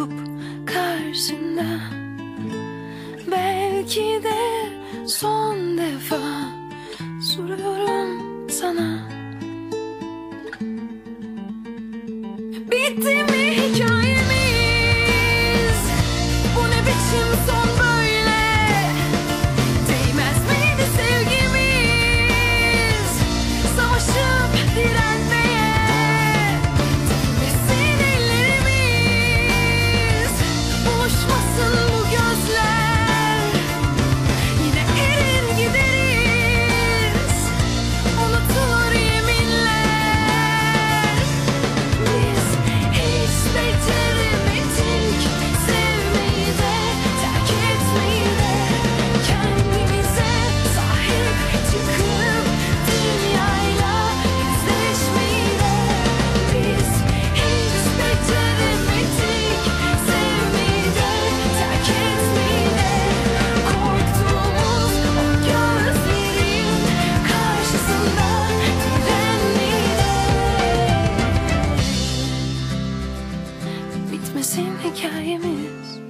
durup karşında Belki de son defa soruyorum sana Bitti mi hikaye? eyes